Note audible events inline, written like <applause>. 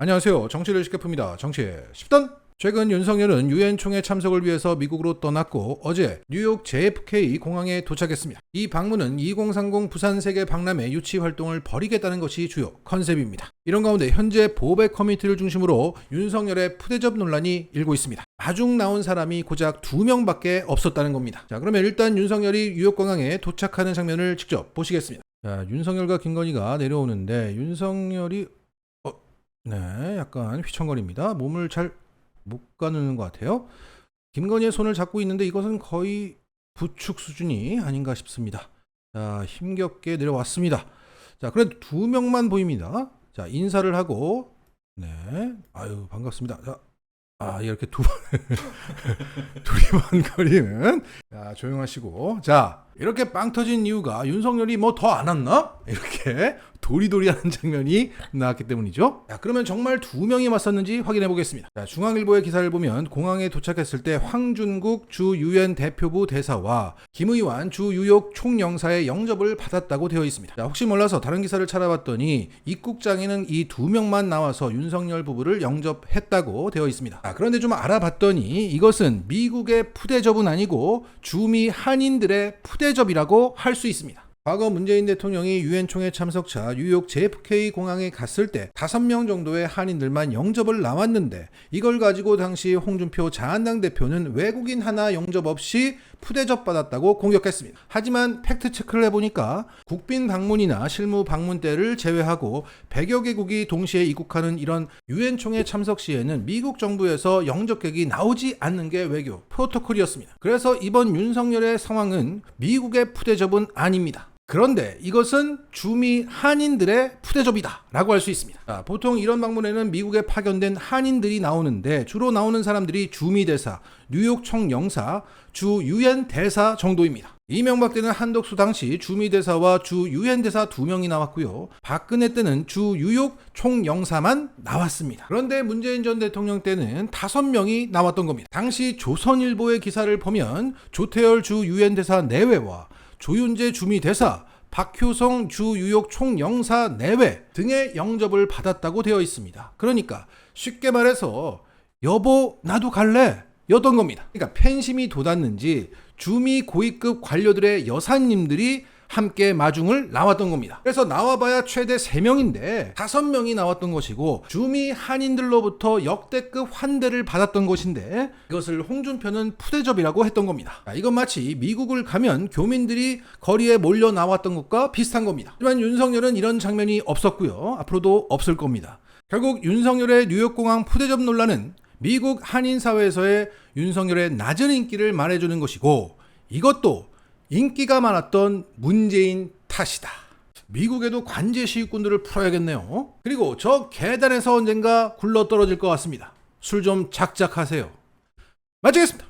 안녕하세요. 정치를 쉽게 풉니다. 정치의 10단. 최근 윤석열은 유엔 총회 참석을 위해서 미국으로 떠났고 어제 뉴욕 JFK 공항에 도착했습니다. 이 방문은 2030 부산 세계 박람회 유치 활동을 벌이겠다는 것이 주요 컨셉입니다. 이런 가운데 현재 보배 커뮤니티를 중심으로 윤석열의 푸대접 논란이 일고 있습니다. 마중 나온 사람이 고작 두 명밖에 없었다는 겁니다. 자, 그러면 일단 윤석열이 뉴욕 공항에 도착하는 장면을 직접 보시겠습니다. 자, 윤석열과 김건희가 내려오는데 윤석열이 어, 네, 약간 휘청거립니다. 몸을 잘 못 가누는 것 같아요. 김건희의 손을 잡고 있는데 이것은 거의 부축 수준이 아닌가 싶습니다. 자, 힘겹게 내려왔습니다. 자, 그래도 두 명만 보입니다. 자, 인사를 하고, 네, 아유, 반갑습니다. 자, 아, 이렇게 두 번, <laughs> 두리번거리는, 자, 조용하시고, 자, 이렇게 빵 터진 이유가 윤석열이 뭐 더 안 왔나? 이렇게 도리도리 하는 장면이 나왔기 때문이죠. 자, 그러면 정말 두 명이 맞섰는지 확인해 보겠습니다. 자, 중앙일보의 기사를 보면 공항에 도착했을 때 황준국 주 유엔 대표부 대사와 김의완 주 뉴욕 총영사의 영접을 받았다고 되어 있습니다. 자, 혹시 몰라서 다른 기사를 찾아봤더니 입국장에는 이 두 명만 나와서 윤석열 부부를 영접했다고 되어 있습니다. 자, 그런데 좀 알아봤더니 이것은 미국의 푸대접은 아니고 주미 한인들의 푸대접이라고 할 수 있습니다. 과거 문재인 대통령이 유엔 총회 참석차 뉴욕 JFK 공항에 갔을 때 다섯 명 정도의 한인들만 영접을 나왔는데 이걸 가지고 당시 홍준표 자한당 대표는 외국인 하나 영접 없이 푸대접 받았다고 공격했습니다. 하지만 팩트 체크를 해보니까 국빈 방문이나 실무 방문 때를 제외하고 100여 개국이 동시에 입국하는 이런 유엔 총회 참석 시에는 미국 정부에서 영접객이 나오지 않는 게 외교 프로토콜이었습니다. 그래서 이번 윤석열의 상황은 미국의 푸대접은 아닙니다. 그런데 이것은 주미 한인들의 푸대접이다 라고 할 수 있습니다. 자, 보통 이런 방문에는 미국에 파견된 한인들이 나오는데 주로 나오는 사람들이 주미 대사, 뉴욕 총영사, 주 유엔 대사 정도입니다. 이명박 때는 한덕수 당시 주미 대사와 주 유엔 대사 두 명이 나왔고요. 박근혜 때는 주 뉴욕 총 영사만 나왔습니다. 그런데 문재인 전 대통령 때는 다섯 명이 나왔던 겁니다. 당시 조선일보의 기사를 보면 조태열 주 유엔 대사 내외와 조윤재 주미 대사, 박효성 주 뉴욕 총영사 내외 등의 영접을 받았다고 되어 있습니다. 그러니까 쉽게 말해서 여보 나도 갈래 였던 겁니다. 그러니까 팬심이 돋았는지 주미 고위급 관료들의 여사님들이 함께 마중을 나왔던 겁니다. 그래서 나와봐야 최대 3명인데 5명이 나왔던 것이고 주미 한인들로부터 역대급 환대를 받았던 것인데 이것을 홍준표는 푸대접이라고 했던 겁니다. 자, 이건 마치 미국을 가면 교민들이 거리에 몰려 나왔던 것과 비슷한 겁니다. 하지만 윤석열은 이런 장면이 없었고요. 앞으로도 없을 겁니다. 결국 윤석열의 뉴욕공항 푸대접 논란은 미국 한인 사회에서의 윤석열의 낮은 인기를 말해주는 것이고 이것도 인기가 많았던 문재인 탓이다. 미국에도 관제 시위꾼들을 풀어야겠네요. 그리고 저 계단에서 언젠가 굴러 떨어질 것 같습니다. 술 좀 작작하세요. 마치겠습니다.